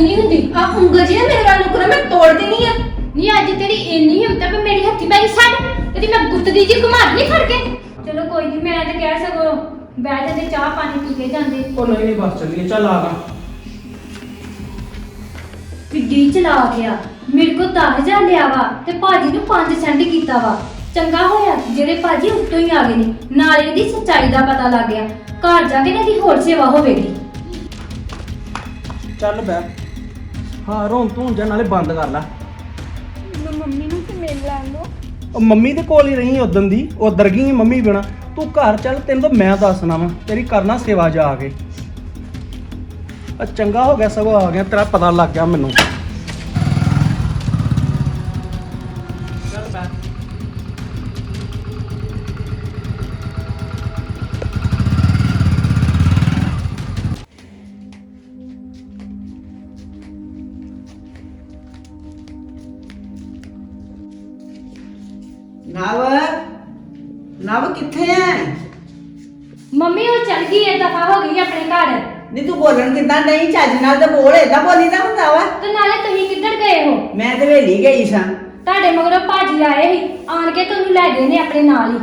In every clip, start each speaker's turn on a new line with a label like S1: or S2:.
S1: ਕਰਦੀ ਨਹੀਂ ਹੁੰਦੀ।
S2: ਆ ਉਂਗਲ ਜੀ ਨਾ ਮੇਰੇ ਵੱਲ ਨੂੰ ਕਰੋ ਮੈਂ ਤੋੜ ਦੇਣੀ ਆ।
S1: ਨਹੀਂ ਅੱਜ ਤੇਰੀ ਇੰਨੀ ਹਿੰਮਤ ਹੈ ਵੀ ਮੇਰੀ ਹੱਥੀ ਪੈਰੀ ਛੱਡ ਤੇਰੀ ਮੈਂ ਗੁੱਤਦੀ ਜੀ ਘੁਮਾ ਨਹੀਂ ਫੜ ਕੇ। ਚਲੋ ਕੋਈ ਨਹੀਂ ਮੈਂ ਤਾਂ ਕਹਿ ਸਕੋ ਬਹਿ ਜਾਂਦੇ ਚਾਹ ਪਾਣੀ ਪੀ ਕੇ ਜਾਂਦੇ।
S3: ਉਹ ਨਹੀਂ ਨਹੀਂ ਬਸ ਚੱਲੀਏ ਚੱਲ ਆ ਗਾ।
S1: ਕਿੱਡੀ ਚਲਾ ਗਿਆ ਮੇਰੇ ਕੋਲ 10000 ਲਿਆ ਵਾ ਤੇ ਭਾਜੀ ਨੂੰ 5 ਸੈਂਡ ਕੀਤਾ ਵਾ। ਚੰਗਾ ਹੋਇਆ ਜਿਹੜੇ ਭਾਜੀ ਉੱਤੋਂ ਹੀ ਆ ਗਏ ਨੇ। ਨਾਲੇ ਇਹਦੀ ਸੱਚਾਈ ਦਾ ਪਤਾ ਲੱਗ ਗਿਆ। ਘਰ ਜਾ ਕੇ ਨਾ ਇਹਦੀ ਹੋਰ ਸੇਵਾ ਹੋਵੇਗੀ।
S3: ਚੱਲ ਬੈ ਹਾਂ ਰੋਣ ਤੂੰ ਜਾਂ ਨਾਲੇ ਬੰਦ ਕਰ ਲੈ।
S2: ਮੈਂ ਮੰਮੀ ਨੂੰ ਤੇ ਮਿਲ ਲੈਂਦੋ
S3: ਉਹ ਮੰਮੀ ਦੇ ਕੋਲ ਹੀ ਰਹੀ ਉਦੋਂ ਦੀ ਉਧਰ ਗਈ ਮੰਮੀ ਬਿਨਾ। ਤੂੰ ਘਰ ਚੱਲ ਤੈਨੂੰ ਤਾਂ ਮੈਂ ਦੱਸਣਾ ਵਾ ਤੇਰੀ ਕਰਨਾ ਸੇਵਾ ਜਾ ਕੇ। ਆ ਚੰਗਾ ਹੋ ਗਿਆ ਸਗੋਂ ਆ ਗਿਆ ਤੇਰਾ ਪਤਾ ਲੱਗ ਗਿਆ ਮੈਨੂੰ।
S1: ਦਫਾ ਹੋ ਗਈ ਆਪਣੇ ਘਰ।
S4: ਨਹੀਂ ਤੂੰ ਬੋਲਣ ਕਿੱਦਾਂ ਨਹੀਂ ਚੱਜ ਨਾਲ ਤਾਂ ਬੋਲ ਏਦਾਂ ਬੋਲੀਦਾ ਹੁੰਦਾ ਵਾ।
S1: ਤੇ ਨਾਲੇ ਤੁਸੀਂ ਕਿੱਧਰ ਗਏ ਹੋ?
S4: ਮੈਂ ਤੇ ਵੇਲੀ ਗਈ ਸਾਂ।
S1: ਤੁਹਾਡੇ ਮਗਰੋਂ ਭਾਜੀ ਆਏ ਸੀ। ਆਣ ਕੇ ਤੁਹਾਨੂੰ ਲੈ ਗਏ ਨੇ ਆਪਣੇ ਨਾਲ ਹੀ।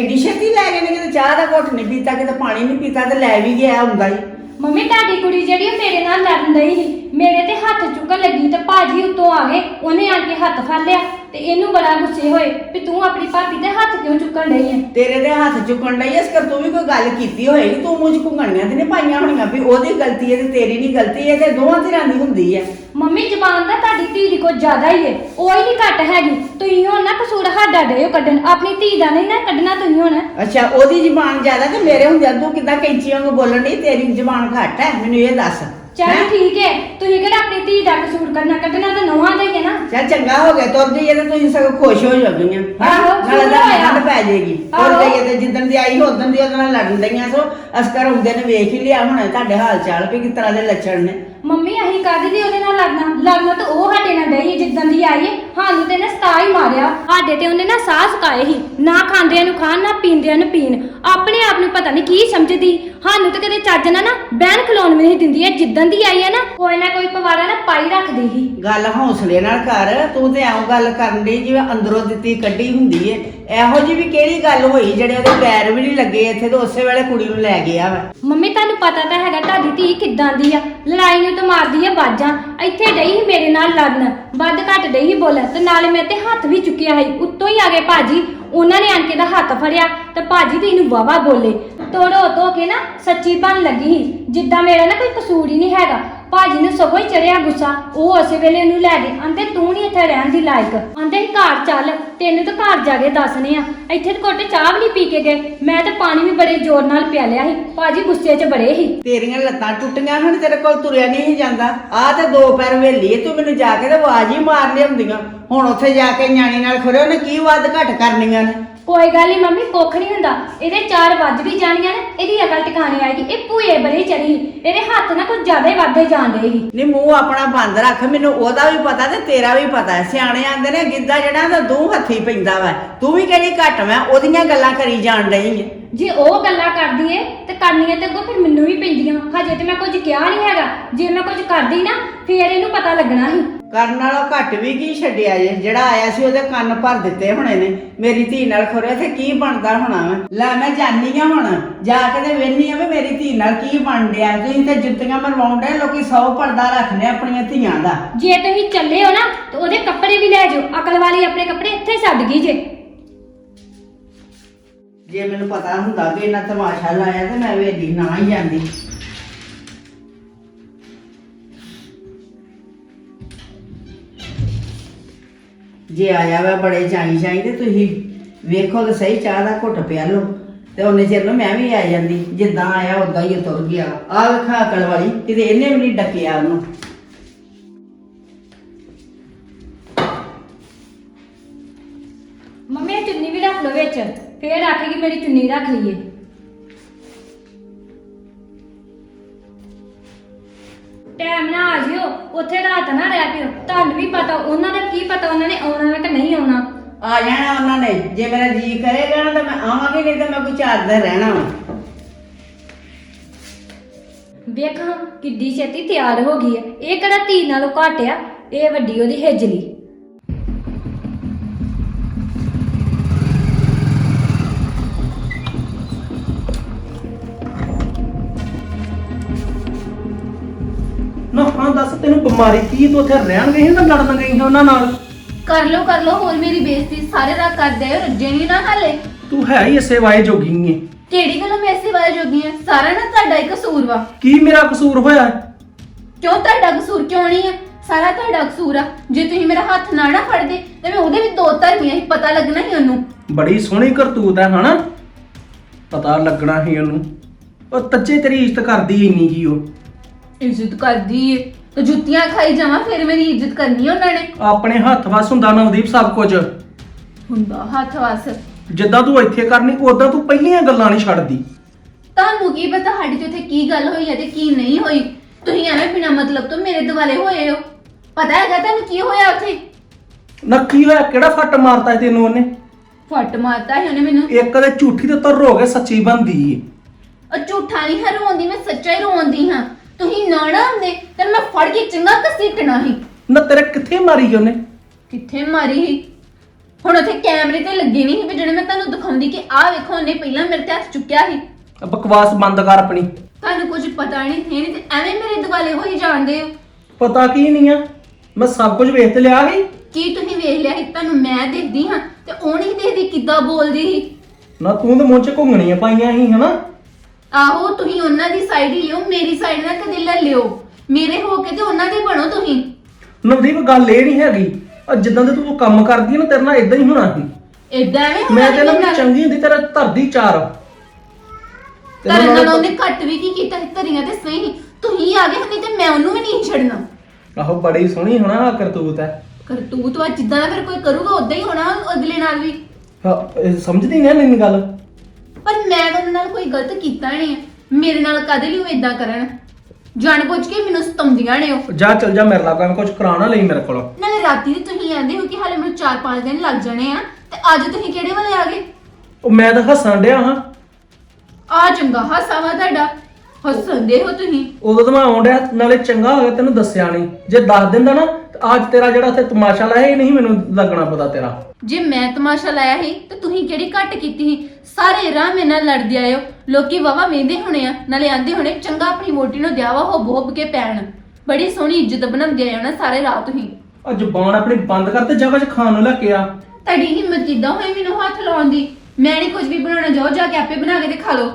S4: ਐਡੀ ਛੇਤੀ ਲੈ ਗਏ ਨੇ ਕਿਤੇ? ਚਾਹ ਦਾ ਘੁੱਟ ਨਹੀਂ ਪੀਤਾ ਕਿਤੇ ਪਾਣੀ ਨਹੀਂ ਪੀਤਾ ਤੇ ਲੈ ਵੀ ਗਿਆ ਹੁੰਦਾ ਹੀ।
S1: ਮੰਮੀ ਤੁਹਾਡੀ ਕੁੜੀ ਜਿਹੜੀ ਉਹ ਮੇਰੇ ਨਾਲ ਲੜਨ ਡਈ ਸੀ। ਮੇਰੇ ਤੇ ਹੱਥ ਚੁੱਕਣ ਲੱਗੀ ਤੇ ਭਾਜੀ ਉੱਤੋਂ ਆ ਗਏ। ਉਹਨੇ ਆਣ ਕੇ ਹੱਥ ਫੜ ਲਿਆ ਤੇ ਇਹਨੂੰ ਬੜਾ ਗੁੱਸੇ ਹੋਏ ਵੀ ਤੂੰ ਆਪਣੀ ਭਾਬੀ ਤੇ ਹੱਥ ਕਿਉਂ ਚੁੱਕਣ ਡਈ ਹੈ
S4: ਤੇਰੇ ਦੇ ਹੱਥ ਚੁੱਕਣ ਲਈ ਇਸ ਕਰ ਤੂੰ ਵੀ ਕੋਈ ਗੱਲ ਕੀਤੀ ਹੋਏਗੀ ਤੂੰ ਮੂੰਹ ਚ ਘੁੰਗਣੀਆਂ ਤੇ ਨਹੀਂ ਪਾਈਆਂ ਹੋਣੀਆਂ ਵੀ ਉਹਦੀ ਗਲਤੀ ਹੈ ਤੇ ਤੇਰੀ ਨਹੀਂ ਗਲਤੀ ਹੈ ਤੇ ਦੋਵਾਂ ਧਿਰਾਂ ਦੀ ਹੁੰਦੀ ਹੈ
S1: ਮੰਮੀ ਜ਼ਬਾਨ ਦਾ ਤੁਹਾਡੀ ਧੀ ਦੀ ਕੋਈ ਜ਼ਿਆਦਾ ਹੀ ਏ ਉਹ ਹੀ ਨਹੀਂ ਘੱਟ ਹੈਗੀ। ਤੁਸੀਂ ਹੁਣ ਨਾ ਕਸੂਰ ਸਾਡਾ ਡਿਓ ਕੱਢਣ। ਆਪਣੀ ਧੀ ਦਾ ਨਹੀਂ ਨਾ ਕੱਢਣਾ ਤੁਸੀਂ ਹੁਣ।
S4: ਅੱਛਾ ਉਹਦੀ ਜ਼ਬਾਨ ਜ਼ਿਆਦਾ ਤੇ ਮੇਰੇ ਹੁੰਦਿਆਂ ਤੂੰ ਕਿੱਦਾਂ ਕੈਂਚੀ ਵਾਂਗੂ ਬੋਲਣ ਦੀ ਤੇਰੀ ਜ਼ਬਾਨ ਘੱਟ ਹੈ ਮੈਨੂੰ ਇਹ ਦੱਸ।
S1: ਚੱਲ
S4: ਹੈਂ?
S1: ਠੀਕ ਹੈ ਤੁਸੀਂ ਕਿਹੜਾ ਆਪਣੀ ਧੀ ਦਾ ਕਸੂਰ ਕਰਨਾ ਕੱਢਣਾ ਤਾਂ ਨਵਾਂ ਦਾ ਹੀ ਹੈ ਨਾ।
S4: ਚੱਲ ਚੰਗਾ ਹੋ ਗਿਆ ਤੁਰਦੀ ਹੈ ਤੇ ਤੁਸੀਂ ਸਗੋਂ ਖੁਸ਼ ਹੋ ਜਾਓਗੀਆਂ।
S1: ਆਹੋ,
S4: ਨਾਲੇ ਤਾਂ
S1: ਹੋਇਆ।
S4: ਠੰਡ ਪੈ ਜਾਏਗੀ।
S1: ਆਹੋ।
S4: ਗਈ ਹੈ ਤੇ ਜਿੱਦਣ ਦੀ ਆਈ ਉਦੋਂ ਦੀ ਉਹਦੇ ਨਾਲ ਲੜਨ ਡਈਆਂ ਸੋ ਅਸਕਰ ਹੁੰਦੇ ਨੇ ਵੇਖ ਹੀ ਲਿਆ ਹੁਣ ਤੁਹਾਡੇ ਹਾਲ ਚਾਲ ਵੀ ਕਿਸ ਤਰ੍ਹਾਂ ਦੇ ਲੱਛਣ ਨੇ।
S1: ਮੰਮੀ ਅਸੀਂ ਕਾਹਦੇ ਲਈ ਉਹਦੇ ਨਾਲ ਲੜਨਾ? ਲੜਨਾ ਤਾਂ ਉਹ ਸਾਡੇ ਨਾਲ ਡਈ ਜਿੱਦਾਂ ਦੀ ਆਈ ਏ ਸਾਨੂੰ ਤੇ ਨਾ ਸਤਾ ਹੀ ਮਾਰਿਆ। ਸਾਡੇ ਤੇ ਉਹਨੇ ਨਾ ਸਾਹ ਸਕਾਏ ਸੀ। ਨਾ ਖਾਂਦਿਆਂ ਨੂੰ ਖਾਣ ਨਾ ਪੀਂਦਿਆਂ ਨੂੰ ਪੀਣ। ਆਪਣੇ ਆਪ ਨੂੰ ਪਤਾ ਨਹੀਂ ਕੀ ਸਮਝਦੀ। ਸਾਨੂੰ ਤਾਂ ਕਦੇ ਚੱਜ ਨਾ ਨਾ ਬਹਿਣ ਖਲੋਣ ਵੀ ਨਹੀਂ ਦਿੰਦੀ ਐ ਜਿੱਦਾਂ ਦੀ ਆਈ ਹੈ ਨਾ ਕੋਈ ਨਾ ਕੋਈ ਪਵਾੜਾ ਨਾ ਪਾਈ ਰੱਖਦੀ ਸੀ।
S4: ਗੱਲ ਹੌਸਲੇ ਨਾਲ ਕਰ ਤੂੰ ਤੇ ਐਂ ਗੱਲ ਕਰਨ ਦੀ ਜਿਵੇਂ ਅੰਦਰੋਂ ਦਿੱਤੀ ਕੱਢੀ ਹੁੰਦੀ ਏ। ਇਹੋ ਜੀ ਵੀ ਕਿਹੜੀ ਗੱਲ ਹੋਈ ਜਿਹੜੇ ਉਹਦੇ ਪੈਰ ਵੀ ਨਹੀਂ ਲੱਗੇ ਇੱਥੇ ਤੇ ਉਸੇ ਵੇਲੇ ਕੁੜੀ ਨੂੰ ਲੈ ਗਿਆ ਵਾ।
S1: ਮੰਮੀ ਤੁਹਾਨੂੰ ਪਤਾ ਤਾਂ ਹੈਗਾ ਤੁਹਾਡੀ ਧੀ ਕਿੱਦਾਂ ਦੀ ਆ। ਲੜਾਈ ਨੂੰ ਤਾਂ ਮਾਰਦੀ ਆ ਬਾਜਾਂ। ਇੱਥੇ ਡਈ ਸੀ ਮੇਰੇ ਨਾਲ ਲੜਨ ਵੱਧ ਘੱਟ ਡਈ ਸੀ ਬੋਲਣ ਤੇ ਨਾਲੇ ਮੇਰੇ ਤੇ ਹੱਥ ਵੀ ਚੁੱਕਿਆ ਸੀ। ਉੱਤੋਂ ਹੀ ਆ ਗਏ ਭਾਜੀ। ਉਹਨਾਂ ਨੇ ਆਣ ਕੇ ਦਾ ਹੱਥ ਫੜਿਆ ਤੇ ਭਾਜੀ ਤੇ ਇਹਨੂੰ ਵਾਵਾ ਬੋਲੇ। ਤੋੜੋ, ਧੋ ਕੇ ਨਾ ਸੱਚੀ ਬਣ ਲੱਗੀ ਸੀ। ਜਿੱਦਾਂ ਮੇਰਾ ਨਾ ਕੋਈ ਕਸੂਰ ਹੀ ਨਹੀਂ ਹੈਗਾ। ਭਾਜੀ ਨੂੰ ਸਗੋਂ ਹੀ ਚੜਿਆ ਗੁੱਸਾ। ਉਹ ਉਸੇ ਵੇਲੇ ਉਹਨੂੰ ਲੈ ਗਏ। ਆਂਦੇ ਇੱਥੇ ਰਹਿਣ ਦੀ ਲਾਇਕ। ਆਂਦੇ, ਘਰ ਚੱਲ, ਤੈਨੂੰ ਤਾਂ ਘਰ ਜਾ ਕੇ ਦੱਸਨੇ ਆ। ਇੱਥੇ ਤਾਂ ਕੋਟੇ ਚਾਹ ਵੀ ਨਹੀਂ ਪੀ ਕੇ ਗਏ। ਮੈਂ ਤਾਂ ਪਾਣੀ ਵੀ ਬੜੇ ਜ਼ੋਰ ਨਾਲ ਪਿਆ ਲਿਆ ਸੀ। ਭਾਜੀ ਗੁੱਸੇ 'ਚ ਬੜੇ ਸੀ।
S4: ਤੇਰੀਆਂ ਲੱਤਾਂ ਟੁੱਟੀਆਂ ਹਨ ਤੇਰੇ ਕੋਲ ਤੁਰਿਆ ਨਹੀਂ ਸੀ ਜਾਂਦਾ। ਆ ਤੇ ਦੋ ਪੈਰ ਵੇਲੀ ਤੂੰ ਮੈਨੂੰ ਜਾ ਕੇ ਤੇ ਆਵਾਜ਼ ਹੀ ਮਾਰ ਲਿਆਉਂਦੀਆਂ। ਹੁਣ ਉੱਥੇ ਜਾ ਕੇ ਨਿਆਣੀ ਨਾਲ ਖੜੇ ਉਹਨੇ ਕੀ ਵੱਧ ਘੱਟ ਕਰਨੀਆਂ ਨੇ?
S1: ਕੋਈ ਗੱਲ ਨਹੀਂ ਮੰਮੀ, ਕੁੱਖ ਨਹੀਂ ਹੁੰਦਾ। ਇਹਦੇ ਚਾਰ ਵੱਜ ਵੀ ਜਾਣੀਆਂ ਨੇ, ਇਹਦੀ ਅਕਲ ਟਿਕਾਣੀ ਆਏਗੀ ਇਹ ਭੂਏ ਬੜੀ ਚੜੀ ਇਹਦੇ ਹੱਥ ਨਾ ਕੁਝ ਜ਼ਿਆਦਾ ਹੀ ਵੱਧਦੇ ਜਾਂਦੇ ਸੀ।
S4: ਨੀ, ਮੂੰਹ ਆਪਣਾ ਬੰਦ ਰੱਖ, ਮੈਨੂੰ ਉਹਦਾ ਵੀ ਪਤਾ ਤੇ ਤੇਰਾ ਵੀ ਪਤਾ। ਹੈ। ਸਿਆਣੇ ਆਂਦੇ ਨੇ, ਗਿੱਧਾ ਜਿਹੜਾ ਤਾਂ ਦੋ ਹੱਥੀ ਪੈਂਦਾ ਵਾ। ਤੂੰ ਵੀ ਕਿਹੜੀ ਘੱਟ ਮੈਂ ਉਹਦੀਆਂ ਗੱਲਾਂ ਕਰੀ ਜਾਣ ਰਹੀ ਏ
S1: ਜੇ ਉਹ ਗੱਲਾਂ ਕਰਦੀ ਏ ਤੇ ਕਰਨੀਆਂ ਤੇ ਅੱਗੋਂ ਫਿਰ ਮੈਨੂੰ ਵੀ ਪੈਂਦੀਆਂ ਹਜੇ ਤੇ ਮੈਂ ਕੁਝ ਕਿਹਾ ਨਹੀਂ ਹੈਗਾ। ਜੇ ਮੈਂ ਕੁਝ ਕਰਦੀ ਨਾ ਫੇਰ ਇਹਨੂੰ ਪਤਾ ਲੱਗਣਾ ਸੀ
S4: ਕਰਨ ਨਾਲੋਂ ਘੱਟ ਵੀ ਕੀ ਛੱਡਿਆ ਜੇ? ਜਿਹੜਾ ਆਇਆ ਸੀ ਉਹਦੇ ਕੰਨ ਭਰ ਦਿੱਤੇ ਹੋਣੇ ਨੇ। ਮੇਰੀ ਧੀ ਨਾਲ ਖੋਰੇ ਤੇ ਕੀ ਬਣਦਾ ਹੋਣਾ ਵਾ? ਲੈ ਮੈਂ ਜਾਣੀ ਆ ਹੁਣ। ਜਾ ਕੇ ਤੇ ਵੇਖਨੀ ਆ ਵੀ ਮੇਰੀ ਧੀ ਨਾਲ ਕੀ ਬਣ ਡਿਆ। ਤੁਸੀਂ ਤੇ ਜੁੱਤੀਆਂ ਮਰਵਾਉਂਦੇ ਲੋਕੀ ਸੌ ਪਰਦਾ ਰੱਖਦੇ ਆਪਣੀਆਂ ਧੀਆਂ ਦਾ।
S1: ਜੇ ਤੁਸੀਂ ਚੱਲੇ ਹੋ ਨਾ ਤੇ ਉਹਦੇ ਕੱਪੜੇ ਵੀ ਲੈ ਜਾਓ। ਅਕਲ ਵਾਲੀ ਆਪਣੇ ਕੱਪੜੇ ਇੱਥੇ ਛੱਡ ਗਈ ਜੇ।
S4: ਜੇ ਮੈਨੂੰ ਪਤਾ ਹੁੰਦਾ ਕਿ ਇਹਨਾਂ ਤਮਾਸ਼ਾ ਲਾਇਆ ਤੇ ਮੈਂ ਵੇਲੀ ਨਾ ਹੀ ਜਾਂਦੀ। ਜੇ ਆਇਆ ਵਾ ਬੜੇ ਚਾਈ ਚਾਈ ਤੇ ਤੁਸੀਂ ਵੇਖੋ ਤੇ ਸਹੀ ਚਾਹ ਦਾ ਘੁੱਟ ਪਿਆ ਲੋ ਤੇ ਉਹਨੇ ਚਿਰ ਨੂੰ ਮੈਂ ਵੀ ਆ ਜਾਂਦੀ, ਜਿੱਦਾਂ ਆਇਆ ਉਦਾਂ ਹੀ ਉਹ ਤੁਰ ਗਿਆ। ਆਹ ਵੇਖਾ ਅਕਲ ਵਾਲੀ, ਕਿਤੇ ਇਹਨੇ ਵੀ ਨਹੀਂ ਡੱਕਿਆ ਉਹਨੂੰ।
S1: ਫੇਰ ਆਖੇਗੀ ਮੇਰੀ ਚੁੰਨੀ ਰੱਖ ਲਈਏ। ਟਾਈਮ ਨਾ ਆ ਜਿਓ ਉੱਥੇ ਰਾਤ ਨਾ ਰਹਿ ਪਿਓ। ਤੁਹਾਨੂੰ ਵੀ ਪਤਾ ਉਹਨਾਂ ਦਾ ਕੀ ਪਤਾ ਉਹਨਾਂ ਨੇ ਆਉਣਾ ਕਿ ਨਹੀਂ ਆਉਣਾ।
S4: ਆ ਜਾਣਾ ਉਹਨਾਂ ਨੇ। ਜੇ ਮੇਰਾ ਜੀ ਕਰੇਗਾ ਨਾ ਤਾਂ ਮੈਂ ਆਵਾਂਗੀ ਨਹੀਂ ਤਾਂ ਮੈਂ ਕੋਈ ਚਾਰ ਦਿਨ ਰਹਿਣਾ ਵਾ।
S1: ਵੇਖਾਂ ਕਿੱਡੀ ਛੇਤੀ ਤਿਆਰ ਹੋ ਗਈ ਹੈ। ਇਹ ਕਿਹੜਾ ਧੀ ਨਾਲੋਂ ਘੱਟ ਆ? ਇਹ ਵੱਡੀ ਉਹਦੀ ਹਿਜਲੀ।
S3: ਨਾ ਹਾਂ ਦੱਸ ਤੈਨੂੰ ਬਿਮਾਰੀ ਕੀ ਤੂੰ ਉੱਥੇ ਰਹਿਣ ਗਈ ਸੀ ਤਾਂ ਲੜਨ ਗਈ ਸੀ ਉਹਨਾਂ ਨਾਲ?
S2: ਕਰ ਲੋ ਕਰ ਲੋ ਹੋਰ ਮੇਰੀ ਬੇਇੱਜ਼ਤੀ ਸਾਰੇ ਰਾਤ ਕਰਦੇ ਹੋ ਰੱਜੇ ਨਹੀਂ ਨਾ ਹਾਲੇ।
S3: ਤੂੰ ਹੈ ਹੀ ਇਸੇ ਵਾਏ ਜੋਗੀ ਏ।
S2: ਕਿਹੜੀ ਗੱਲੋਂ ਮੈਂ ਇਸੇ ਵਾਲੇ ਜੋਗੀ ਆ? ਸਾਰਾ ਨਾ ਤੁਹਾਡਾ ਹੀ ਕਸੂਰ ਵਾ।
S3: ਕੀ ਮੇਰਾ ਕਸੂਰ ਹੋਇਆ? ਹੈ?
S2: ਕਿਉਂ ਤੁਹਾਡਾ ਕਸੂਰ ਕਿਉਂ ਨਹੀਂ ਆ? ਸਾਰਾ ਤੁਹਾਡਾ ਕਸੂਰ ਆ। ਜੇ ਤੁਸੀਂ ਮੇਰਾ ਹੱਥ ਨਾ ਨਾ ਫੜਦੇ ਤੇ ਮੈਂ ਉਹਦੇ ਵੀ ਦੋ ਧਰਮੀਆਂ ਸੀ ਪਤਾ ਲੱਗਣਾ ਸੀ ਉਹਨੂੰ।
S3: ਬੜੀ ਸੋਹਣੀ ਕਰਤੂਤ ਹੈ ਹਨਾ? ਪਤਾ ਲੱਗਣਾ ਸੀ ਉਹਨੂੰ। ਉਹ ਤੱਜੇ ਤੇਰੀ ਇੱਜ਼ਤ ਕਰਦੀ ਇੰਨੀ ਕੀ ਉਹ।
S2: ਇੱਜ਼ਤ ਕਰਦੀ ਏ। ਤੇ ਜੁੱਤੀਆਂ ਖਾਈ ਜਾਵਾਂ ਫਿਰ ਮੇਰੀ ਇੱਜ਼ਤ ਕਰਨੀ ਉਹਨਾਂ ਨੇ।
S3: ਆਪਣੇ ਹੱਥ ਵਸ ਹੁੰਦਾ ਨਵਦੀਪ ਸਭ ਕੁਝ।
S2: ਹੁੰਦਾ ਹੱਥ ਵਸ।
S3: ਜਿੱਦਾਂ ਤੂੰ ਇੱਥੇ ਕਰਨੀ ਉਦਾਂ ਤੂੰ ਪਹਿਲੀਆਂ ਗੱਲਾਂ ਨਹੀਂ ਛੱਡਦੀ।
S2: ਤੁਹਾਨੂੰ ਕੀ ਪਤਾ ਸਾਡੀ ਤੇ ਉੱਥੇ ਕੀ ਗੱਲ ਹੋਈ ਹੈ ਤੇ ਕੀ ਨਹੀਂ ਹੋਈ। ਤੁਸੀਂ ਐਵੇਂ ਬਿਨਾ ਮਤਲਬ ਤੋਂ ਮੇਰੇ ਦਿਵਾਲੇ ਹੋਏ ਹੋ। ਪਤਾ ਹੈਗਾ ਤੁਹਾਨੂੰ ਕੀ ਹੋਇਆ ਉੱਥੇ?
S3: ਨੱਕੀ ਹੋਇਆ? ਕਿਹੜਾ ਫੱਟ ਮਾਰਤਾ ਸੀ ਤੈਨੂੰ ਉਹਨੇ?
S2: ਫੱਟ ਮਾਰਤਾ ਸੀ ਉਹਨੇ ਮੈਨੂੰ।
S3: ਇੱਕ ਤੇ ਝੂਠੀ ਤੇ ਤੁਰ ਹੋ ਕੇ ਸੱਚੀ ਬੰਦੀ ਏ।
S2: ਉਹ ਝੂਠਾ ਨਹੀਂ ਹੈ ਰੋਂਦੀ ਮੈਂ ਸੱਚਾ ਹੀ ਰੋਂਦੀ ਹਾਂ। ਤੁਸੀਂ ਨਾ ਨਾ ਹੁੰਦੇ ਤੇ ਮੈਂ ਫੜ ਕੇ ਚੰਗਾ ਕਸੀਟਣਾ ਸੀ?
S3: ਨਾ ਤੇਰੇ ਕਿੱਥੇ ਮਾਰੀ ਉਹਨੇ?
S2: ਕਿੱਥੇ ਮਾਰੀ ਸੀ? ਹੁਣ ਉੱਥੇ ਕੈਮਰੇ ਤੇ ਲੱਗੇ ਨਹੀਂ ਸੀ ਵੀ ਜਿਹੜੇ ਮੈਂ ਤੁਹਾਨੂੰ ਦਿਖਾਉਂਦੀ ਕਿ ਆਹ ਵੇਖੋ ਉਹਨੇ ਪਹਿਲਾਂ ਮੇਰੇ ਤੇ ਹੱਥ ਚੁੱਕਿਆ ਸੀ।
S3: ਬਕਵਾਸ ਬੰਦ ਕਰ ਆਪਣੀ।
S2: ਤੁਹਾਨੂੰ ਕੁਝ ਪਤਾ ਨਹੀਂ ਹੈ ਨਹੀਂ ਤੇ ਐਵੇਂ ਮੇਰੇ ਦਿਵਾਲੇ ਹੋਈ ਜਾਂਦੇ ਹੋ।
S3: ਪਤਾ ਕੀ ਨਹੀਂ ਆ? ਮੈਂ ਸਭ ਕੁਝ ਵੇਖ ਤੇ ਲਿਆ ਸੀ।
S2: ਕੀ ਤੁਸੀਂ ਵੇਖ ਲਿਆ ਸੀ? ਤੁਹਾਨੂੰ ਮੈਂ ਦੇਖਦੀ ਹਾਂ ਤੇ ਉਹ ਨਹੀਂ ਦੇਖਦੀ ਕਿੱਦਾਂ ਬੋਲਦੀ ਸੀ।
S3: ਨਾ ਤੂੰ ਤੇ ਮੂੰਹ ਚ ਘੁੰਗਣੀਆਂ ਪਾਈਆਂ ਸੀ ਹਨਾ?
S2: ਆਹੋ ਤੁਸੀਂ ਉਹਨਾਂ ਦੀ ਸਾਈਡ ਹੀ ਲਿਓ ਮੇਰੀ ਸਾਈਡ ਨਾ ਕਦੇ ਲੈ ਲਿਓ। ਮੇਰੇ ਹੋ ਕੇ ਤੇ ਉਹਨਾਂ ਦੇ ਬਣੋ ਤੁਸੀਂ।
S3: ਨਵਦੀਪ ਗੱਲ ਇਹ ਨਹੀਂ ਹੈਗੀ। ਆ ਜਿੱਦਾਂ ਦੇ ਤੂੰ ਕੰਮ ਕਰਦੀ ਹੈ ਨਾ ਤੇਰੇ ਨਾਲ ਇਦਾਂ ਹੀ ਹੋਣਾ ਸੀ।
S2: ਏਦਾਂ ਐਵੇਂ
S3: ਮੈਂ ਤੈਨੂੰ
S2: ਨੀ।
S3: ਚੰਗੀ ਹੁੰਦੀ ਤੇਰਾ ਧਰਦੀ ਚਾਰ।
S2: ਤਰਨ
S3: ਨਾਲ
S2: ਉਹਨੇ ਘੱਟ ਵੀ ਕੀ ਕੀਤਾ ਸੀ ਧਰੀਆਂ ਤੇ ਸਹੀ ਨਹੀਂ। ਤੁਸੀਂ ਆ ਗਏ ਹੁੰਦੇ ਤੇ ਮੈਂ ਉਹਨੂੰ ਵੀ ਨਹੀਂ ਛੱਡਣਾ।
S3: ਆਹੋ ਬੜੀ ਸੋਹਣੀ ਹੋਣਾ ਆਹ ਕਰਤੂਤ ਹੈ।
S2: ਕਰਤੂਤ ਵਾ ਜਿੱਦਾਂ ਦਾ ਫਿਰ ਕੋਈ ਕਰੂਗਾ ਉਦਾਂ ਹੀ ਹੋਣਾ ਅਗਲੇ ਨਾਲ ਵੀ।
S3: ਹਾਂ, ਇਹ ਸਮਝਦੀ ਨਹੀਂ ਇੰਨੀ ਗੱਲ।
S2: ਪਰ ਮੈਂ ਤਾਂ ਉਹਨਾਂ ਨਾਲ ਕੋਈ ਗਲਤ ਕੀਤਾ ਨਹੀਂ ਹੈ ਮੇਰੇ ਨਾਲ ਕਦੇ ਲਈ ਉਹ ਇਦਾਂ ਕਰਨ। ਜਾਣ ਬੁੱਝ ਕੇ ਮੈਨੂੰ ਸਤੰਦੀਆਂ ਨੇ ਉਹ।
S3: ਜਾ ਚੱਲ ਜਾ ਮੇਰੇ ਲਾਗਾ ਮੈਂ ਕੁਝ ਕਰਾਉਣਾ ਲਈ ਮੇਰੇ ਕੋਲ।
S2: ਨਾਲੇ ਰਾਤੀ ਦੀ ਤੁਸੀਂ ਆਂਦੇ ਹੋ ਕਿ ਹਾਲੇ ਮੈਨੂੰ 4-5 ਦਿਨ ਲੱਗ ਜਾਣੇ ਆ ਤੇ ਅੱਜ ਤੁਸੀਂ ਕਿਹੜੇ ਵਾਲੇ ਆ ਗਏ?
S3: ਉਹ ਮੈਂ ਤਾਂ ਹੱਸਣ ਡਿਆ ਹਾਂ।
S2: ਆ ਚੰਗਾ ਹਾਸਾ ਵਾ ਤੁਹਾਡਾ। ਹੱਸਣਦੇ ਹੋ ਤੁਸੀਂ।
S3: ਉਦੋਂ ਤਾਂ ਮੈਂ ਆਉਣ ਡਿਆ ਨਾਲੇ ਚੰਗਾ ਹੋ ਗਿਆ ਤੈਨੂੰ ਦੱਸਿਆ ਨਹੀਂ। ਜੇ ਦੱਸ ਦਿੰਦਾ ਨਾ ਅੱਜ ਤੇਰਾ ਜਿਹੜਾ ਉੱਥੇ ਤਮਾਸ਼ਾ ਲਾਇਆ ਇਹ ਨਹੀਂ ਮੈਨੂੰ ਲੱਗਣਾ ਪਤਾ ਤੇਰਾ।
S2: ਜੇ ਮੈਂ ਤਮਾਸ਼ਾ ਲਾਇਆ ਸੀ ਤੇ ਤੁਸੀਂ ਕਿਹੜੀ ਘੱਟ ਕੀਤੀ ਸੀ? ਸਾਰੇ ਰਾਹ ਮੇਰੇ ਨਾਲ ਲੜਦੇ ਆਇਓ ਲੋਕੀ ਵਾਵਾ ਵੇਂਦੇ ਹੋਣੇ ਆ ਨਾਲੇ ਆਂਦੇ ਹੋਣੇ ਚੰਗਾ ਆਪਣੀ ਮੋਟੀ ਨੂੰ ਦਿਆਵਾ ਹੋ ਬੋਬ ਕੇ ਪੈਣ। ਬੜੀ ਸੋਹਣੀ ਇੱਜ਼ਤ ਬਣਾਉਂਦੇ ਆਇਓ ਨਾ ਸਾਰੇ ਰਾਹ ਤੁਸੀਂ।
S3: ਆ ਜ਼ਬਾਨ ਆਪਣੀ ਬੰਦ ਕਰ ਤੇ ਜਗ੍ਹਾ 'ਚ ਖਾਣ ਨੂੰ ਲੈ ਕੇ ਆ।
S2: ਤੁਹਾਡੀ ਹਿੰਮਤ ਕਿੱਦਾਂ ਹੋਈ ਮੈਨੂੰ ਹੱਥ ਲਾਉਣ ਦੀ? ਮੈਂ ਨਹੀਂ ਕੁਝ ਵੀ ਬਣਾਉਣਾ ਜਾਓ ਜਾ ਕੇ ਆਪੇ ਬਣਾ ਕੇ ਤੇ ਖਾ ਲਓ।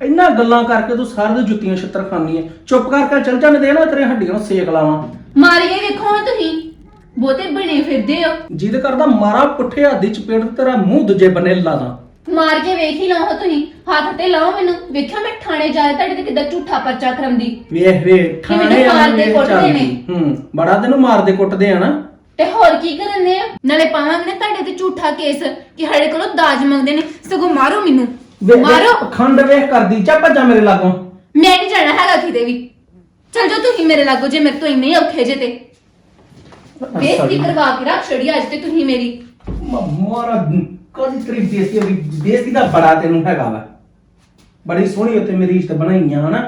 S3: ਇੰਨਾ ਗੱਲਾਂ ਕਰਕੇ ਤੂੰ ਸਾਰੇ ਦੇ ਜੁੱਤੀਆਂ ਛਿੱਤਰ ਖਾਨੀ ਐ। ਚੁੱਪ ਕਰਕੇ ਚੱਲ ਜਾਣ ਦੇ ਨਾ ਤੇਰੇ ਹੱਡੀਆਂ ਨੂੰ ਸੇਕ ਲਾਵਾਂ।
S2: ਮਾਰੀਏ ਵੇਖੋ ਹਾਂ ਤੁਸੀਂ। ਬਹੁਤੇ ਬਣੇ ਫਿਰਦੇ ਹੋ।
S3: ਜਿੱਦ ਕਰਦਾ ਮਾਰਾ ਪੁੱਠੇ ਹੱਥ ਚ ਪੇੜ ਤੇ ਤੇਰਾ ਮੂੰਹ ਦੂਜੇ ਬੰਨੇ ਲਾਦਾ।
S2: ਮਾਰ ਕੇ ਵੇਖ ਹੀ ਲਓ ਤੁਸੀਂ। ਹੱਥ ਤੇ ਲਾਓ ਮੈਨੂੰ। ਵੇਖਿਆ ਮੈਂ ਥਾਣੇ ਜਾ ਤੁਹਾਡੇ ਤੇ ਕਿੱਦਾਂ ਝੂਠਾ ਪਰਚਾ ਕਰਾਉਂਦੀ
S3: ਵੇਖ ਵੇਖ
S2: ਮੈਨੂੰ
S3: ਠਾਣੇ
S2: ਮਾਰਦੇ
S3: ਆਲੇ
S2: ਕੁੱਟਦੇ
S3: ਚੱਲਦੀ।
S2: ਨੇ।
S3: ਹੂੰ ਬੜਾ ਤੈਨੂੰ ਮਾਰਦੇ ਕੁੱਟਦੇ ਆ ਨਾ।
S2: ਤੇ ਹੋਰ ਕੀ ਕਰਨਦੇ ਆ? ਨਾਲੇ ਪਾਵਾਂਗੇ ਨਾ ਤੁਹਾਡੇ ਤੇ ਝੂਠਾ ਕੇਸ ਕਿ ਸਾਡੇ ਕੋਲੋਂ ਦਾਜ ਮੰਗਦੇ ਨੇ। ਸਗੋਂ ਮਾਰੋ ਮੈਨੂੰ। ਮਾਰੋ।
S3: ਪਖੰਡ ਵੇਖ ਕਰਦੀ ਚਾ ਭੱਜਾ ਮੇਰੇ ਲਾਗੋਂ।
S2: ਮੈਂ ਨਹੀਂ ਜਾਣਾ ਹੈਗਾ ਕਿਤੇ ਵੀ। ਚਲ ਜਾਓ ਤੁਸੀਂ ਮੇਰੇ ਲਾਗੋ ਜੇ ਮੇਰੇ ਤੋਂ ਇੰਨੇ ਔਖੇ ਜੇ ਤੇ। ਬੇਇੱਜ਼ਤੀ ਕਰਵਾ ਕੇ ਰੱਖ ਛੜੀ ਅੱਜ ਤੇ ਤੁਸੀਂ ਮੇਰੀ।
S3: ਮਾਰਾ ਕਦੀ ਤੇਰੀ ਬੇਇੱਜ਼ਤੀ ਹੋ ਗਈ ਬੇਇੱਜ਼ਤੀ ਦਾ ਬੜਾ ਤੈਨੂੰ ਹੈਗਾ ਵਾ। ਬੜੀ ਸੋਹਣੀ ਉੱਤੇ ਮੇਰੀ ਇੱਜ਼ਤ ਬਣਾਈਆਂ ਹਨਾ?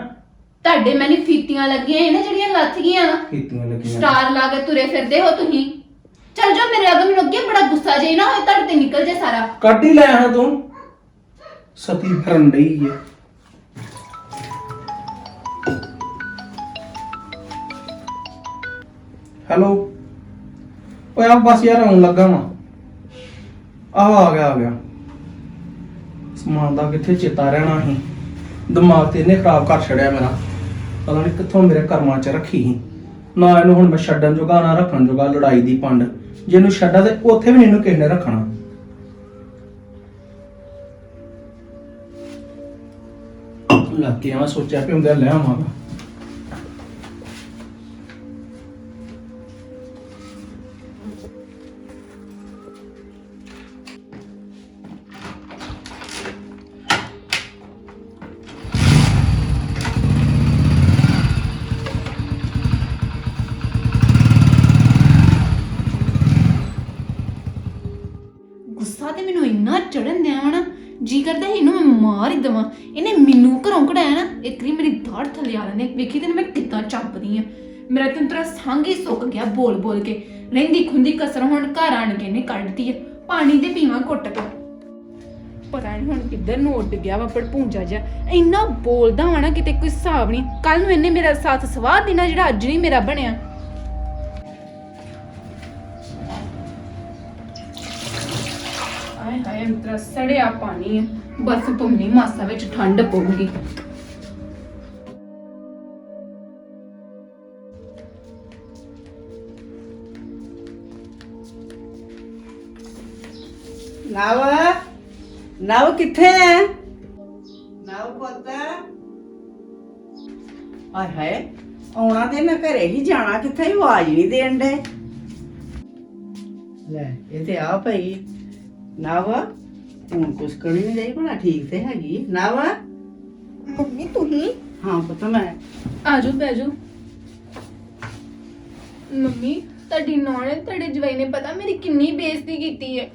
S2: ਤੁਹਾਡੇ ਮੈਨੂੰ ਫੀਤੀਆਂ ਲੱਗੀਆਂ ਨਾ ਜਿਹੜੀਆਂ ਲੱਥ ਗਈਆਂ ਨਾ
S3: ਕੀਤੀਆਂ ਲੱਗੀਆਂ।
S2: ਸਟਾਰ ਲਾ ਕੇ ਤੁਰੇ ਫਿਰਦੇ ਹੋ ਤੁਸੀਂ। ਚਲ ਜਾਓ ਮੇਰੇ ਅੱਗੇ ਮੈਨੂੰ ਅੱਗੇ ਬੜਾ ਗੁੱਸਾ ਜੇ ਨਾ ਹੋਏ ਤੁਹਾਡੇ ਤੇ ਨਿਕਲ ਜੇ ਸਾਰਾ।
S3: ਕੱਢ ਹੀ ਲੈ ਹਾਂ ਤੂੰ। ਸਤੀ ਫਿਰਨ ਡਈ ਏ। ਹੈਲੋ ਓਏ ਆ ਬਸ ਯਾਰ ਆਉਣ ਲੱਗਾ ਵਾਂ। ਆਹ ਆ ਗਿਆ ਆ ਗਿਆ। ਸਮਾਨ ਦਾ ਕਿੱਥੇ ਚੇਤਾ ਰਹਿਣਾ ਸੀ। ਦਿਮਾਗ ਤੇ ਇਹਨੇ ਖਰਾਬ ਕਰ ਛੜਿਆ ਮੇਰਾ। ਪਤਾ ਨਹੀਂ ਕਿੱਥੋਂ ਮੇਰੇ ਕਰਮਾਂ 'ਚ ਰੱਖੀ ਸੀ। ਨਾ ਇਹਨੂੰ ਹੁਣ ਮੈਂ ਛੱਡਣ ਜੋਗਾ, ਨਾ ਰੱਖਣ ਜੋਗਾ, ਲੜਾਈ ਦੀ ਪੰਡ। ਜੇ ਇਹਨੂੰ ਛੱਡਾ ਤੇ ਉੱਥੇ ਵੀ ਨੀ ਇਹਨੂੰ ਕਿਸੇ ਨੇ ਰੱਖਣਾ। ਲੱਗ ਕੇ ਆ ਸੋਚਿਆ ਵੀ ਹੁੰਦਾ, ਲੈ ਆਵਾਂਗਾ।
S2: ਹੀ ਦਵਾਂ। ਇਹਨੇ ਮੈਨੂੰ ਘਰੋਂ ਕਢਾਇਆ ਨਾ, ਇੱਕ ਵਾਰੀ ਮੇਰੀ ਦਾੜ ਥੱਲੇ ਆ ਲੈਂਦੇ ਵੇਖੀ ਤੇ ਮੈਂ ਕਿੱਦਾਂ ਚੱਪਦੀ ਆ। ਮੇਰਾ ਤਾਂ ਤੇਰਾ ਸੰਗ ਹੀ ਸੁੱਕ ਗਿਆ ਬੋਲ ਬੋਲ ਕੇ। ਰਹਿੰਦੀ ਖੁੰਦੀ ਕਸਰ ਹੁਣ ਘਰ ਆਣ ਕੇ ਨੇ ਕੱਢਤੀ ਆ। ਪਾਣੀ ਦੇ ਪੀਵਾਂ ਘੁੱਟ ਕੇ। ਪਤਾ ਨਹੀਂ ਹੁਣ ਕਿੱਧਰ ਨੂੰ ਉੱਡ ਗਿਆ ਵਾ ਪੜਪੂੰਜਾ ਜਿਹਾ। ਇੰਨਾ ਬੋਲਦਾ ਵਾ ਨਾ ਕਿਤੇ ਕੋਈ ਹਿਸਾਬ ਨਹੀਂ ਕੱਲ ਨੂੰ ਇਹਨੇ ਮੇਰਾ ਸਾਥ ਸਵਾਰ ਦੇਣਾ ਜਿਹੜਾ ਅੱਜ ਨਹੀਂ ਮੇਰਾ ਬਣਿਆ। ਆਏ ਹਾਏ ਮਿੱਤਰਾ ਸੜਿਆ ਪਾਣੀ ਆ। ਬਰਫ਼ ਪੰਮੀ ਮਾਸਾ ਵਿੱਚ ਠੰਡ ਪਊਗੀ।
S4: ਨਵ ਨਵ ਕਿੱਥੇ ਹੈ ਨਵ ਪੁੱਤ। ਆਏ ਹਾਏ, ਆਉਣਾ ਤੇ ਨਾ ਘਰੇ ਹੀ ਜਾਣਾ, ਕਿੱਥੇ ਹੀ ਆਵਾਜ਼ ਨਹੀਂ ਦੇਣ ਦੇ ਲੈ, ਇਹ ਤੇ ਆ ਪਈ ਨਵ ਹੁਣ ਕੁਛ ਕਰੀ ਨਹੀਂ ਰਹੀ ਭਲਾ ਠੀਕ ਤੇ ਹੈਗੀ। ਨਵ?
S2: ਮੰਮੀ ਤੁਸੀਂ?
S4: ਹਾਂ ਪੁੱਤ ਮੈਂ।
S2: ਆਜੋ ਬੈਜੋ ਮੰਮੀ ਤੁਹਾਡੀ ਨੌਂ ਨੇ ਤੁਹਾਡੇ ਜਵਾਈ ਨੇ ਪਤਾ ਮੇਰੀ ਕਿੰਨੀ ਬੇਇੱਜ਼ਤੀ ਕੀਤੀ ਹੈ।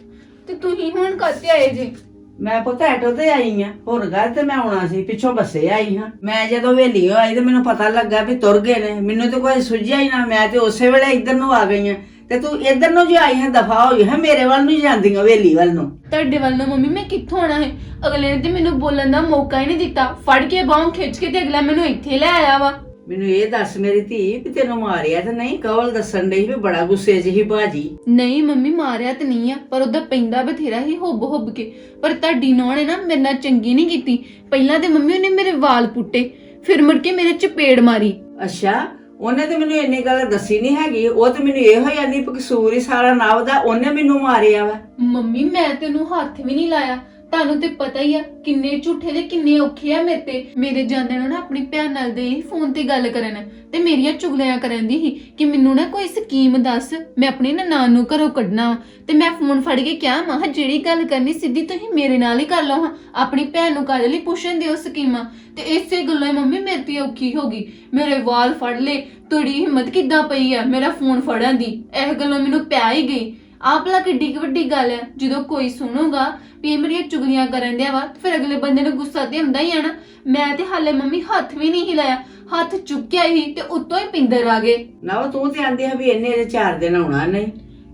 S2: ਤੇ ਤੁਸੀਂ ਹੁਣ ਕੱਤੇ ਆਏ ਜੇ?
S4: ਮੈਂ ਪੁੱਤ ਆਟੋ ਤੇ ਆਈ ਆ। ਹੋਰ ਗੱਲ ਤੇ ਮੈਂ ਆਉਣਾ ਸੀ ਪਿੱਛੋਂ ਬੱਸੇ ਆਈ ਹਾਂ। ਮੈਂ ਜਦੋਂ ਵੇਲੀ ਆਈ ਤੇ ਮੈਨੂੰ ਪਤਾ ਲੱਗਾ ਵੀ ਤੁਰ ਗਏ ਨੇ। ਮੈਨੂੰ ਤਾਂ ਕੋਈ ਸੁਝਿਆ ਹੀ ਨਾ ਮੈਂ ਤੇ ਉਸੇ ਵੇਲੇ ਇੱਧਰ ਨੂੰ ਆ ਗਈ ਆ। ਤੇ ਤੂੰ ਇੱਧਰ ਨੂੰ ਜੇ ਆਈ ਹੈ ਦਫਾ ਹੋਈ ਹੈ ਮੇਰੇ ਵੱਲ ਨੂੰ ਜਾਂਦੀ ਆ ਵੇਲੀ ਵੱਲ ਨੂੰ।
S2: ਤੁਹਾਡੇ ਵੱਲ ਨੂੰ ਮੰਮੀ ਮੈਂ ਕਿੱਥੋਂ ਆਣਾ ਹੈ? ਅਗਲੇ ਨੇ ਤੇ ਮੈਨੂੰ ਬੋਲਣ ਦਾ ਮੌਕਾ ਹੀ ਨਹੀਂ ਦਿੱਤਾ। ਫੜ ਕੇ ਬਾਹੋਂ ਖਿੱਚ ਕੇ ਤੇ ਅਗਲਾ ਮੈਨੂੰ ਇੱਥੇ ਲੈ ਆਇਆ ਵਾ।
S4: ਮੈਨੂੰ ਇਹ ਦੱਸ ਮੇਰੀ ਧੀ ਵੀ ਤੈਨੂੰ ਮਾਰਿਆ ਤੇ ਨਹੀਂ? ਕਵਲ ਦੱਸਣ ਡਈ ਵੀ ਬੜਾ ਗੁੱਸੇ 'ਚ ਹੀ ਬਾਜੀ।
S2: ਨਹੀਂ ਮੰਮੀ ਮਾਰਿਆ ਤੇ ਨਹੀਂ ਆ ਪਰ ਉਹਦਾ ਪੈਂਦਾ ਬਥੇਰਾ ਹੀ ਹੁੱਬ ਹੁੱਬ ਕੇ। ਪਰ ਤੁਹਾਡੀ ਨੌਂ ਨੇ ਨਾ ਮੇਰੇ ਨਾਲ ਚੰਗੀ ਨਹੀਂ ਕੀਤੀ। ਪਹਿਲਾਂ ਤੇ ਮੰਮੀ ਉਹਨੇ ਮੇਰੇ ਵਾਲ ਪੁੱਟੇ ਫਿਰ ਮੁੜ ਕੇ ਮੇਰੇ ਚਪੇੜ ਮਾਰੀ।
S4: ਅੱਛਾ ਉਹਨੇ ਤੇ ਮੈਨੂੰ ਇੰਨੀ ਗੱਲ ਦੱਸੀ ਨਹੀਂ ਹੈਗੀ, ਉਹ ਤੇ ਮੈਨੂੰ ਇਹੋ ਹੀ ਆਂਦੀ ਵੀ ਕਸੂਰ ਹੀ ਸਾਰਾ ਨਾਵ ਦਾ ਉਹਨੇ ਮੈਨੂੰ ਮਾਰਿਆ ਵਾ।
S2: ਮੰਮੀ, ਮੈਂ ਤੈਨੂੰ ਹੱਥ ਵੀ ਨਹੀਂ ਲਾਇਆ। ਤੁਹਾਨੂੰ ਤੇ ਪਤਾ ਹੀ ਆ, ਕਿੰਨੇ ਝੂਠੇ ਦੇ ਕਿੰਨੇ ਔਖੇ ਆ ਮੇਰੇ ਤੇ। ਮੇਰੇ ਜਾਂਦੇ ਨੂੰ ਨਾ ਆਪਣੀ ਭੈਣ ਨਾਲ ਦੇ ਫੋਨ ਤੇ ਗੱਲ ਕਰਨ, ਤੇ ਮੇਰੀਆਂ ਚੁਗਲੀਆਂ ਕਰਨ ਦੀ ਸੀ ਕਿ ਮੈਨੂੰ ਨਾ ਕੋਈ ਸਕੀਮ ਦੱਸ, ਮੈਂ ਆਪਣੀ ਨਨਾਣ ਨੂੰ ਘਰੋਂ ਕੱਢਣਾ ਵਾ। ਤੇ ਮੈਂ ਫੋਨ ਫੜ ਕੇ ਕਿਹਾ, ਮਾਂ ਜਿਹੜੀ ਗੱਲ ਕਰਨੀ ਸਿੱਧੀ ਤੁਸੀਂ ਮੇਰੇ ਨਾਲ ਹੀ ਕਰ ਲਓ ਹਾਂ, ਆਪਣੀ ਭੈਣ ਨੂੰ ਕਾਹਦੇ ਲਈ ਪੁੱਛਣ ਦਿਓ ਸਕੀਮਾਂ। ਤੇ ਇਸੇ ਗੱਲੋਂ ਹੀ ਮੰਮੀ ਮੇਰੇ ਤੇ ਔਖੀ ਹੋ ਗਈ। ਮੇਰੇ ਵਾਲ ਫੜ ਲਏ ਤੁਹਾਡੀ ਹਿੰਮਤ ਕਿੱਦਾਂ ਪਈ ਆ ਮੇਰਾ ਫੋਨ ਫੜਨ ਦੀ, ਇਹ ਗੱਲੋਂ ਮੈਨੂੰ ਪਿਆ ਹੀ ਗਈ। ਆਪ ਲਾ ਕਿੱਡੀ ਕੁ ਵੱਡੀ ਗੱਲ ਹੈ ਜਦੋਂ ਕੋਈ ਸੁਣੂਗਾ ਵੀ ਇਹ ਮੇਰੀਆਂ ਚੁਗਲੀਆਂ ਕਰਨ ਦਿਆ ਵਾ ਤੇ ਫਿਰ ਅਗਲੇ ਬੰਦੇ ਨੂੰ ਗੁੱਸਾ ਤੇ ਹੁੰਦਾ ਹੀ ਆ ਨਾ। ਮੈਂ ਤੇ ਹਾਲੇ ਮੰਮੀ ਹੱਥ ਵੀ ਨਹੀਂ ਹਿਲਾਇਆ ਹੱਥ ਚੁੱਕਿਆ ਹੀ ਤੇ ਉੱਤੋਂ ਹੀ ਪਿੰਦਰ ਆ ਗਏ।
S4: ਨਾ ਤੂੰ ਤੇ ਆਂਦੀ ਆ ਵੀ ਇਹਨੇ ਇਹਦੇ ਚਾਰ ਦਿਨ ਆਉਣਾ ਨਹੀਂ।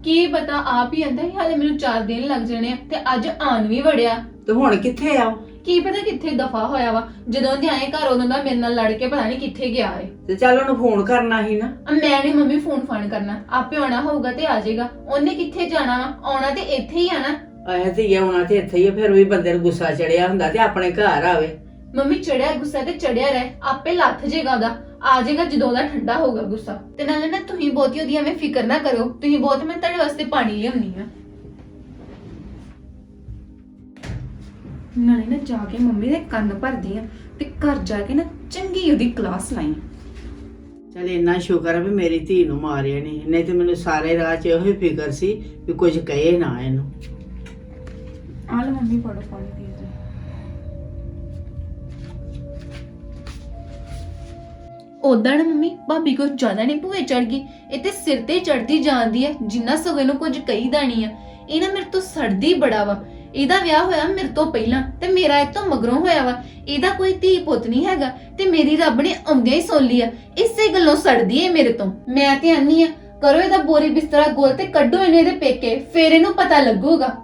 S2: ਕੀ ਪਤਾ ਆਪ ਹੀ ਆਂਦਾ ਸੀ ਹਾਲੇ ਮੈਨੂੰ 4 ਦਿਨ ਲੱਗ ਜਾਣੇ ਆ ਤੇ ਅੱਜ ਆਣ ਵੀ ਵੜਿਆ।
S4: ਤੇ ਹੁਣ ਕਿੱਥੇ ਆ
S2: ਕੀ ਪਤਾ ਕਿੱਥੇ ਦਫਾ ਹੋਇਆ ਵਾ? ਜਦੋਂ ਦੇ ਆਏ ਘਰ ਉਦੋਂ ਦਾ ਮੇਰੇ ਨਾਲ ਲੜ ਕੇ ਪਤਾ ਨਹੀਂ ਕਿੱਥੇ ਗਿਆ ਏ।
S4: ਤੇ ਚੱਲ ਉਹਨੂੰ ਫੋਨ ਕਰਨਾ ਸੀ ਨਾ।
S2: ਆ ਮੈਂ ਨਹੀਂ ਮੰਮੀ ਫੋਨ ਫਾਨ ਕਰਨਾ। ਆਪੇ ਆਉਣਾ ਹੋਊਗਾ ਤੇ ਆ ਜਾਏਗਾ। ਉਹਨੇ ਕਿੱਥੇ ਜਾਣਾ ਵਾ? ਆਉਣਾ ਤੇ ਇੱਥੇ ਹੀ ਆ ਨਾ।
S4: ਆਇਆ ਤੇ ਇਹ ਆਉਣਾ ਤੇ ਇੱਥੇ ਹੀ ਆ, ਫਿਰ ਵੀ ਬੰਦੇ ਨੂੰ ਗੁੱਸਾ ਚੜਿਆ ਹੁੰਦਾ ਤੇ ਆਪਣੇ ਘਰ ਆਵੇ।
S2: ਮੰਮੀ ਚੜਿਆ ਗੁੱਸਾ ਤੇ ਚੜਿਆ ਰਹਿ। ਆਪੇ ਲੱਥ ਜੇਗਾ ਉਹਦਾ। ਆ ਜਾਏਗਾ ਜਦੋਂ ਉਹਦਾ ਠੰਡਾ ਹੋਊਗਾ ਗੁੱਸਾ। ਤੇ ਨਾਲੇ ਨਾ ਤੁਸੀਂ ਬਹੁਤੀ ਉਹਦੀ ਐਵੇਂ ਫਿਕਰ ਨਾ ਕਰੋ ਤੁਸੀਂ ਬਹੁਤ ਮੈਂ ਤੁਹਾਡੇ ਵਾਸਤੇ ਪਾਣੀ ਲਿਆਉਣੀ ਆ। ਨਾਲੇ ਨਾ ਜਾ ਕੇ ਮੰਮੀ ਦੇ ਕੰਨ ਭਰਦੀ ਆ ਤੇ ਘਰ ਜਾ ਕੇ ਨਾ ਚੰਗੀ ਉਹਦੀ ਕਲਾਸ ਲਾਈ
S4: ਚਲ ਇੰਨਾ ਸ਼ੁਕਰ ਹੈ ਵੀ ਮੇਰੀ ਧੀ ਨੂੰ ਮਾਰਿਆ ਨਹੀਂ ਨਹੀਂ ਤੇ ਮੈਨੂੰ ਸਾਰੇ ਰਾਹ 'ਚ ਇਹੋ ਹੀ ਫਿਕਰ ਸੀ ਵੀ ਕੁਝ ਕਹੇ ਨਾ ਇਹਨੂੰ।
S2: ਆ ਲਓ ਮੰਮੀ ਫੜੋ ਪਾਣੀ ਪੀ ਜੀ ਉਦਾਂ ਨਾ ਮੰਮੀ ਭਾਬੀ ਕੋ ਜ਼ਿਆਦਾ ਨਹੀਂ ਭੂਏ ਚੜ ਗਈ। ਇਹ ਤੇ ਸਿਰ ਤੇ ਚੜਦੀ ਜਾਂਦੀ ਹੈ ਜਿੰਨਾ ਸਗੋਂ ਨੂੰ ਕੁਝ ਕਹੀਦਾ ਨਹੀਂ ਆ। ਇਹ ਨਾ ਮੇਰੇ ਤੋਂ ਸੜਦੀ ਬੜਾ ਵਾ। ਇਹਦਾ ਵਿਆਹ ਹੋਇਆ ਮੇਰੇ ਤੋਂ ਪਹਿਲਾਂ ਤੇ ਮੇਰਾ ਇਹ ਤੋਂ ਮਗਰੋਂ ਹੋਇਆ ਵਾ। ਇਹਦਾ ਕੋਈ ਧੀ ਪੁੱਤ ਨਹੀਂ ਹੈਗਾ ਤੇ ਮੇਰੀ ਰੱਬ ਨੇ ਆਉਂਦਿਆਂ ਹੀ ਸੁਣ ਆ ਇਸੇ ਗੱਲੋਂ ਸੜਦੀ ਏ ਮੇਰੇ ਤੋਂ। ਮੈਂ ਤੇ ਆਨੀ ਆ, ਕਰੋ ਇਹਦਾ ਬੋਰੀ ਬਿਸਤਰਾ ਗੋਲ ਤੇ ਕੱਢੋ ਇਹਨੇ ਇਹਦੇ ਪੇਕੇ, ਫੇਰ ਇਹਨੂੰ ਪਤਾ ਲੱਗੂਗਾ।